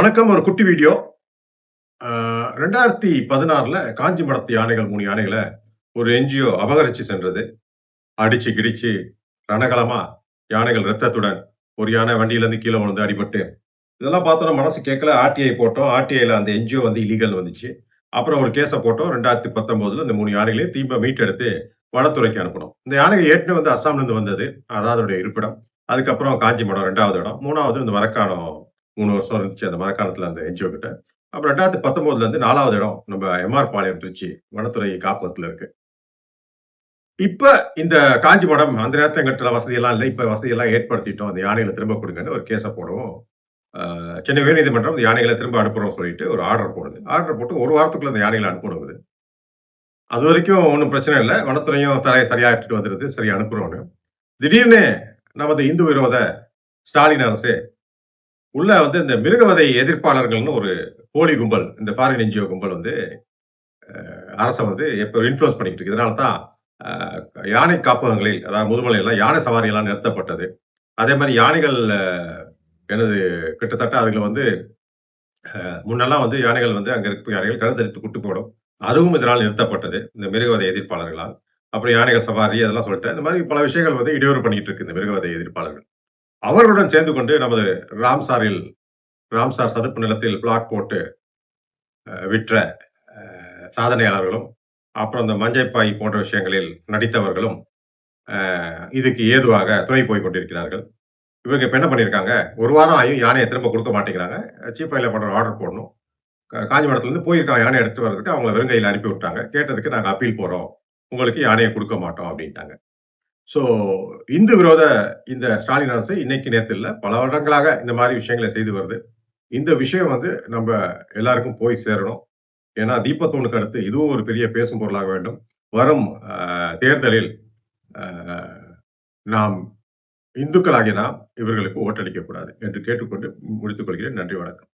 வணக்கம் ஒரு குட்டி வீடியோ. ரெண்டாயிரத்தி பதினாறுல காஞ்சி மடத்து யானைகள் மூணு யானைகளை ஒரு என்ஜிஓ அபகரிச்சு சென்றது. அடிச்சு கிடிச்சு ரணகலமா யானைகள் ரத்தத்துடன் ஒரு யானை வண்டியிலேருந்து கீழே விழுந்து அடிபட்டு இதெல்லாம் பார்த்தோன்னா மனசு கேட்கல. ஆர்டிஐ போட்டோம். ஆர்டிஐல அந்த என்ஜிஓ வந்து இலீகல் வந்துச்சு. அப்புறம் ஒரு கேஸை போட்டோம். ரெண்டாயிரத்தி பத்தொன்பதுல இந்த மூணு யானைகளையும் திரும்ப மீட்டெடுத்து வனத்துறைக்கு அனுப்பணும் இந்த யானைகள் ஏற்கனவே வந்து அஸ்ஸாம்லேருந்து வந்தது. அதாவது அதோட இருப்பிடம். அதுக்கப்புறம் காஞ்சி மடம் ரெண்டாவது இடம். மூணாவது இந்த மரக்காணம் மூணு வருஷம் இருந்துச்சு அந்த மரக்காலத்தில் அந்த என்ஜிஓ கிட்ட. அப்புறம் ரெண்டாயிரத்தி பத்தொன்பதுல இருந்து நாலாவது இடம் நம்ம எம்ஆர் பாளையம் திருச்சி வனத்துறை காப்பகத்துல இருக்கு. இப்ப இந்த காஞ்சி அந்த நேரத்தில் எங்கிட்ட வசதி எல்லாம் இல்லை. இப்ப வசதி எல்லாம் ஏற்படுத்திட்டோம். அந்த யானைகளை திரும்ப கொடுங்கன்னு ஒரு கேஸை போடுவோம். ஆஹ் சென்னை உயர்நீதிமன்றம் இந்த யானைகளை திரும்ப அனுப்புறோம் சொல்லிட்டு ஒரு ஆர்டர் போடுது. ஆர்டர் போட்டு ஒரு வாரத்துக்குள்ள அந்த யானைகளை அனுப்பிடுவது அது வரைக்கும் ஒன்றும் பிரச்சனை இல்லை. வனத்துறையும் தரையை சரியா எடுத்துட்டு வந்துருது. சரியா அனுப்புறோம்னு. திடீர்னு நமது இந்து விரோத ஸ்டாலின் அரசு உள்ள வந்து இந்த மிருகவதை எதிர்ப்பாளர்கள்னு ஒரு போலி கும்பல் இந்த ஃபாரின் என்ஜிஓ கும்பல் வந்து அரசை வந்து எப்போ இன்ஃப்ளூயன்ஸ் பண்ணிக்கிட்டு இருக்கு. இதனால தான் யானை காப்பகங்களில் அதாவது முதுமலையெல்லாம் யானை சவாரியெல்லாம் நிறுத்தப்பட்டது. அதே மாதிரி யானைகள் எனது கிட்டத்தட்ட அதில் வந்து முன்னெல்லாம் வந்து யானைகள் வந்து அங்கே இருக்க யானைகள் கழுத்தரித்து குட்டு போடும். அதுவும் இதனால் நிறுத்தப்பட்டது இந்த மிருகவதை எதிர்ப்பாளர்களால். அப்புறம் யானைகள் சவாரி அதெல்லாம் சொல்லிட்டு இந்த மாதிரி பல விஷயங்கள் வந்து இடையூறு பண்ணிட்டு இருக்கு இந்த மிருகவதை எதிர்ப்பாளர்கள். அவர்களுடன் சேர்ந்து கொண்டு நமது ராம்சாரில் ராம்சார் சதுப்பு நிலத்தில் பிளாட் போட்டு விற்ற சாதனையாளர்களும் அப்புறம் இந்த மஞ்சைப்பாய் போன்ற விஷயங்களில் நடித்தவர்களும் இதுக்கு ஏதுவாக துணை போய் கொண்டிருக்கிறார்கள். இவங்க இப்போ என்ன பண்ணியிருக்காங்க ஒரு வாரம் ஆகியும் யானையை திரும்ப கொடுக்க மாட்டேங்கிறாங்க. சீஃப் ஃபைல பண்ணுற ஆர்டர் போடணும். காஞ்சிபுரத்துலேருந்து போயிருக்காங்க யானை எடுத்து வர்றதுக்கு? அவங்கள வெறுங்கையில் அனுப்பி விட்டாங்க கேட்டதுக்கு நாங்கள் அப்பீல் போகிறோம் உங்களுக்கு யானையை கொடுக்க மாட்டோம் அப்படின்ட்டாங்க. ஸோ இந்து விரோத இந்த ஸ்டாலின் அரசு இன்னைக்கு நேரத்தில் இல்லை. பல வருடங்களாக இந்த மாதிரி விஷயங்களை செய்து வருது. இந்த விஷயம் வந்து நம்ம எல்லாருக்கும் போய் சேரணும். ஏன்னா தீபத்தோனுக்கு அடுத்து இதுவும் ஒரு பெரிய பேசும் பொருளாக வேண்டும். வரும் தேர்தலில் நாம் இந்துக்களாகிய நாம் இவர்களுக்கு ஓட்டளிக்கக்கூடாது என்று கேட்டுக்கொண்டு முடித்துக் கொள்கிறேன். நன்றி வணக்கம்.